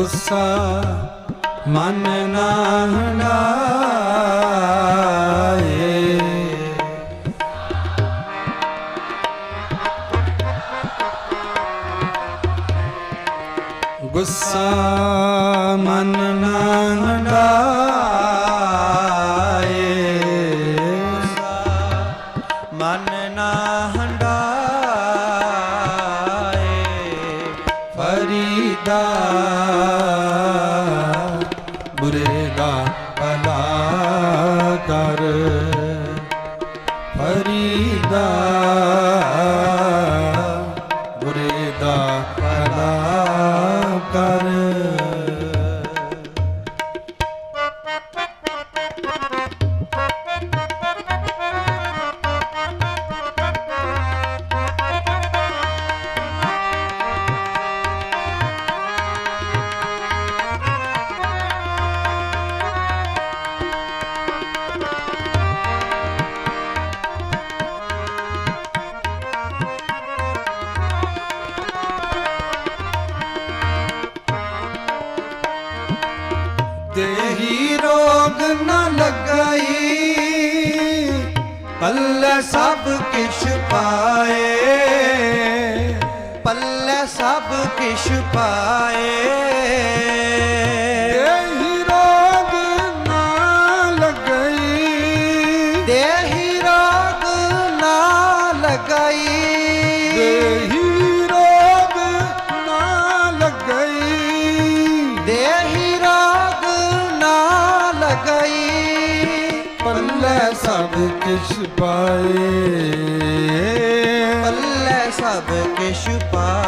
ਗੁੱਸਾ ਮਨ ਨਾ ਹੰਡਾਏ ਗੁੱਸਾ ਮਨ ਨਾ ਹੰਡਾਏ ਕੀਦਾ ਬੁਰੇ ਦਾ ਭਲਾ ਕਰ। ਫਰੀਦਾ। ਬੁਰੇ ਦਾ ਭਲਾ ਕਰ। ਸਭ ਕਿਛ ਪਾਏ ਪੱਲੇ ਸਭ ਕਿਛ ਪਾਏ। ਕਿਛ ਪਾਏ ਅੱਲੇ ਸਭ ਕਿਛ ਪਾਏ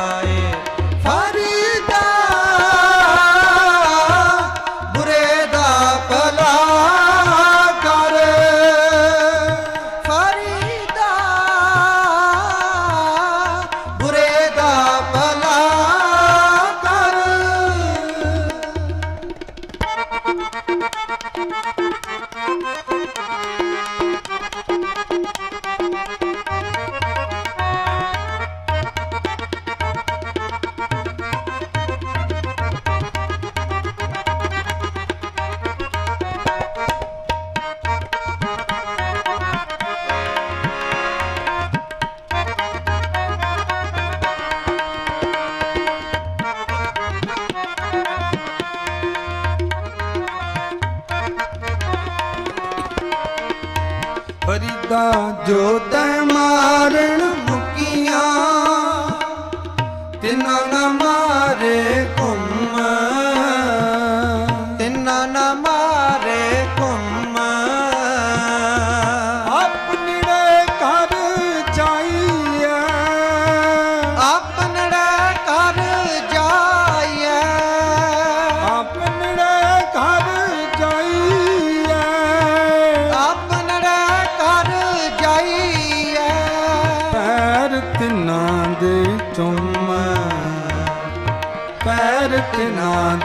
ਫਰੀਦਾ ਜੋ ਤੈ ਮਾਰਨ ਮੁਕੀਆਂ ਤਿਨਾਂ ਨਾ ਮਾਰੇ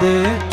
दे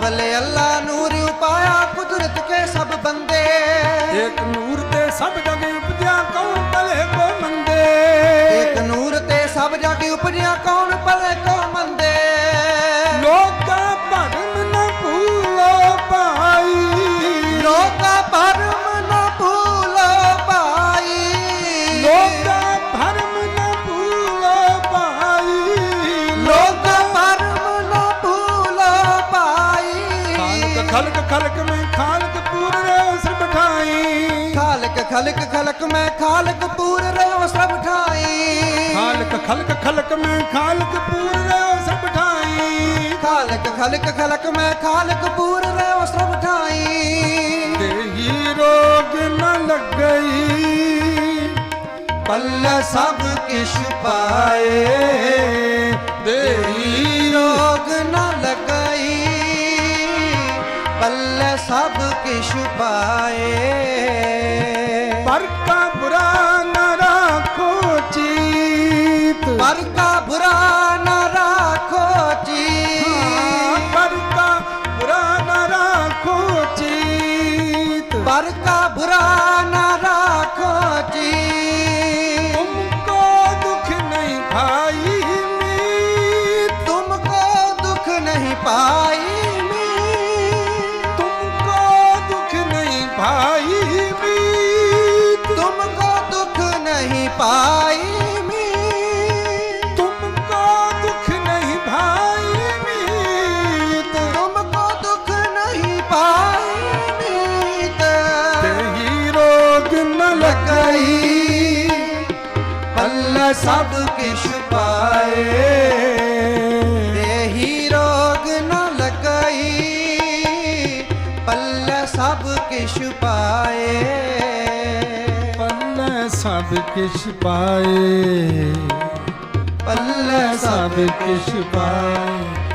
ਵਲੇ ਅੱਲਾ ਨੂਰ ਉਪਾਇਆ ਕੁਦਰਤ ਕੇ ਸਭ ਬੰਦੇ। ਇੱਕ ਨੂਰ ਤੇ ਸਭ ਜਗ ਉਪਜਿਆ ਕੌਣ ਭਲੇ ਕੋ ਮੰਦੇ ਇੱਕ ਨੂਰ ਤੇ ਸਭ ਜਗ ਉਪਜਿਆ ਕੌਣ ਖਾਲਕ ਮੈਂ ਖਾਲਕ ਪੂਰ ਰੇ ਉਸ ਬਿਠਾਈ ਖਾਲਕ ਖਲਕ ਖਲਕ ਮੈਂ ਖਾਲਕ ਪੂਰ ਰਿਓ ਸਭ ਠਾਈ। ਖਾਲਕ ਖਲਕ ਖਲਕ ਮੈਂ ਖਾਲਕ ਪੂਰ ਰੇ ਉਸ ਬਿਠਾਈ ਖਾਲਕ ਖਲਕ ਖਲਕ ਮੈਂ ਖਾਲਕ ਪੂਰ ਰਿਓ ਸਭ ਠਾਈ। ਦੇਹੀ ਰੋਗ ਨ ਲੱਗਈ ਪੱਲ ਸਭ ਕਿਛ ਪਾਏ। ਦੇਹੀ ਪੱਲ ਸਭ ਕਿਛ ਪਾਏ ਪਰ ਕਾ ਬੁਰਾ ਨ ਰਾਖੋ ਚੀਤ ਪਰ ਕਾ ਬੁਰਾ ਨ ਰਾਖੋ ਜੀ ਪਰ ਕਾ ਬੁਰਾ ਨ ਰਾਖੋ ਚੀਤ ਪਰ ਕਾ ਬੁਰਾ ਨ ਰਾਖੋ ਜੀ ਤੁਮਕੋ ਦੁਖ ਨਹੀਂ ਭਾਈ ਮੀਤ ਤੁਮਕੋ ਦੁਖ ਨਹੀਂ ਭਾਈ ਮੀ ਮੀਤ ਤੁਮਕੋ ਦੁਖ ਨਹੀਂ ਪਾਈ ਸਭ ਕਿਛ ਪਾਏ। ਕਿਛ ਪਾਏ ਪੱਲੇ ਸਭ ਕਿਛ ਪਾਏ।